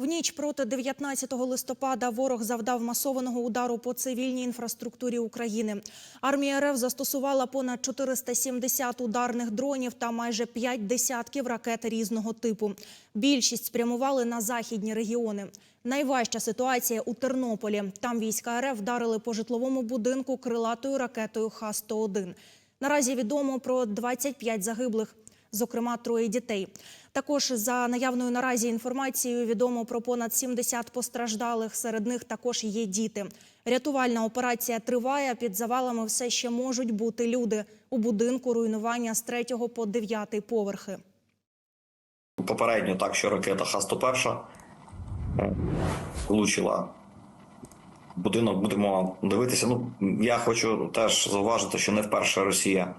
В ніч проти 19 листопада ворог завдав масованого удару по цивільній інфраструктурі України. Армія РФ застосувала понад 470 ударних дронів та майже 5 десятків ракет різного типу. Більшість спрямували на західні регіони. Найважча ситуація у Тернополі. Там війська РФ вдарили по житловому будинку крилатою ракетою Х-101. Наразі відомо про 25 загиблих зокрема троє дітей. Також за наявною наразі інформацією відомо про понад 70 постраждалих. Серед них також є діти. Рятувальна операція триває. Під завалами все ще можуть бути люди. У будинку руйнування з 3 по 9 поверхи. Попередньо так, що ракета Х-101 е, влучила будинок. Будемо дивитися. Ну, я хочу теж зауважити, що не вперше Росія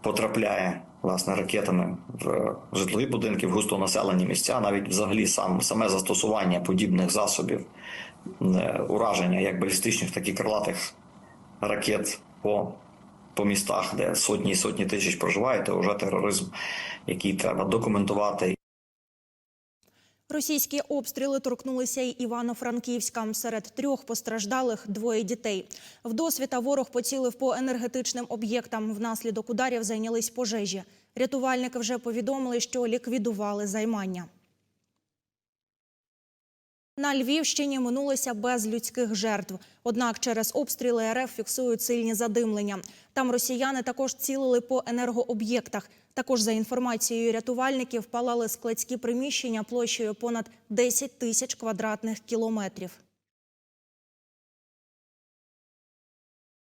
потрапляє власне ракетами в житлові будинки, в густонаселені місця, навіть взагалі сам саме застосування подібних засобів е, ураження як балістичних, так і крилатих ракет по, по містах, де сотні і сотні тисяч проживають, це вже тероризм, який треба документувати Російські обстріли торкнулися й Івано-Франківська. Серед трьох постраждалих двоє дітей. Вдосвіта ворог поцілив по енергетичним об'єктам. Внаслідок ударів зайнялись пожежі. Рятувальники вже повідомили, що ліквідували займання. На Львівщині минулося без людських жертв. Однак через обстріли РФ фіксують сильні задимлення. Там росіяни також цілили по енергооб'єктах. Також за інформацією рятувальників палали складські приміщення площею понад 10 тисяч квадратних кілометрів.